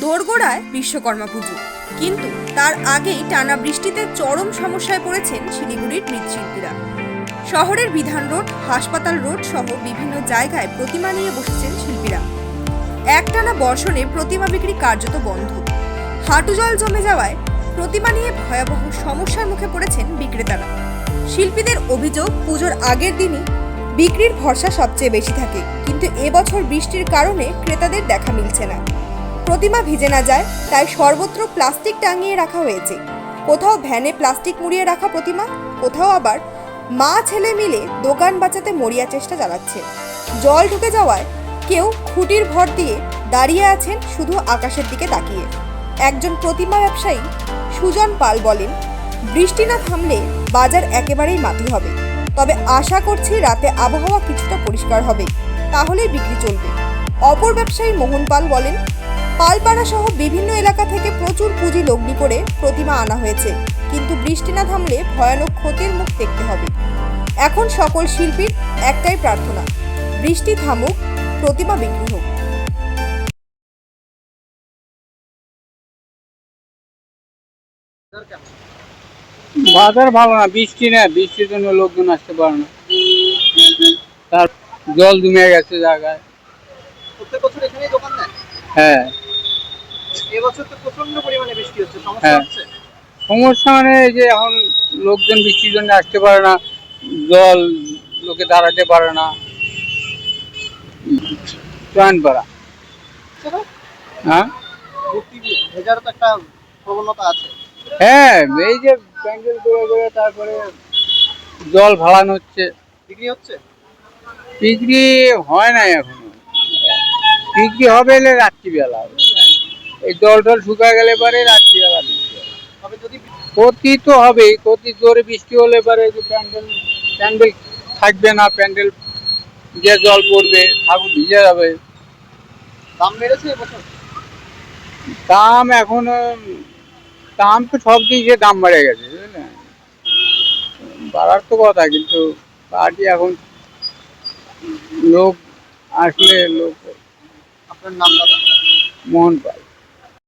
দোরগোড়ায় বিশ্বকর্মা পুজো। কিন্তু তার আগেই টানা বৃষ্টিতে চরম সমস্যায় পড়েছেন শিলিগুড়ির মৃৎশিল্পীরা। শহরের বিধান রোড, হাসপাতাল রোড সহ বিভিন্ন জায়গায় প্রতিমা নিয়ে বসেছেন শিল্পীরা। একটানা বর্ষণে প্রতিমা বিক্রি কার্যত বন্ধ। হাঁটু জল জমে যাওয়ায় প্রতিমা নিয়ে ভয়াবহ সমস্যার মুখে পড়েছেন বিক্রেতারা। শিল্পীদের অভিযোগ, পুজোর আগের দিনই বিক্রির ভরসা সবচেয়ে বেশি থাকে। কিন্তু এবছর বৃষ্টির কারণে ক্রেতাদের দেখা মিলছে না। প্রতিমা ভিজে না যায়, তাই সর্বত্র প্লাস্টিক টাঙিয়ে রাখা হয়েছে। কোথাও ভ্যানে প্লাস্টিক মুড়িয়ে রাখা প্রতিমা, কোথাও আবার মা ছেলে মিলে দোকান বাঁচাতে মরিয়া চেষ্টা চালাচ্ছে। জল ঢুকে যাওয়ায় কেউ খুঁটির ভর দিয়ে দাঁড়িয়ে আছেন শুধু আকাশের দিকে তাকিয়ে। একজন প্রতিমা ব্যবসায়ী সুজন পাল বলেন, বৃষ্টি না থামলে বাজার একেবারেই মাটি হবে। তবে আশা করছি রাতে আবহাওয়া কিছুটা পরিষ্কার হবে, তাহলেই বিক্রি চলবে। অপর ব্যবসায়ী মোহন পাল বলেন পালপাড়া সহ বিভিন্ন এলাকা থেকে প্রচুর পুঁজি লগ্নি করে প্রতিমা আনা হয়েছে। কিন্তু বৃষ্টি না থামলে ভয়ানক ক্ষতির মুখ দেখতে হবে। এখন সকল শিল্পীর একটাই প্রার্থনা বৃষ্টি থামুক প্রতিমা বিক্রি হোক। বাজার ভালো না বৃষ্টি না বৃষ্টির জন্য লোকজন আসতে পারে না। তার জল জমে গেছে জায়গায়। প্রত্যেক বছর এখানেই দোকান হ্যাঁ। এবছর তো প্রচণ্ড পরিমাণে বৃষ্টি হচ্ছে সমস্যা হ্যাঁ। হচ্ছে? সমস্যা মানে এই যে এখন লোকজন বৃষ্টির জন্য আসতে পারে না জল লোকে দাঁড়াতে পারে না। পাড়া সেটা হ্যাঁ? ভেজারও তো একটা প্রবণতা আছে। হ্যাঁ এই যে প্যান্ডেল করে করে তারপরে জল ভাড়ানো হচ্ছে। বিক্রি হচ্ছে? বিক্রি হয় না এখনও। বিক্রি হবে এলে রাত্রিবেলা হবে। এই জল টল শুকা গেলে পরে রাত্রিবেলা হবে। তবে যদি ক্ষতি তো হবেই ক্ষতি জোরে বৃষ্টি হলে পরে যে প্যান্ডেল প্যান্ডেল থাকবে না প্যান্ডেল যে জল পড়বে ঠাকুর ভিজে যাবে। দাম বেড়েছে এবছর? দাম এখন দাম তো সব জিনিসের দাম বেড়ে গেছে বুঝলেন বাড়ার তো কথা কিন্তু পার্টি এখন লোক আসলে লোক আপনার নাম দাদা? মোহন পাল।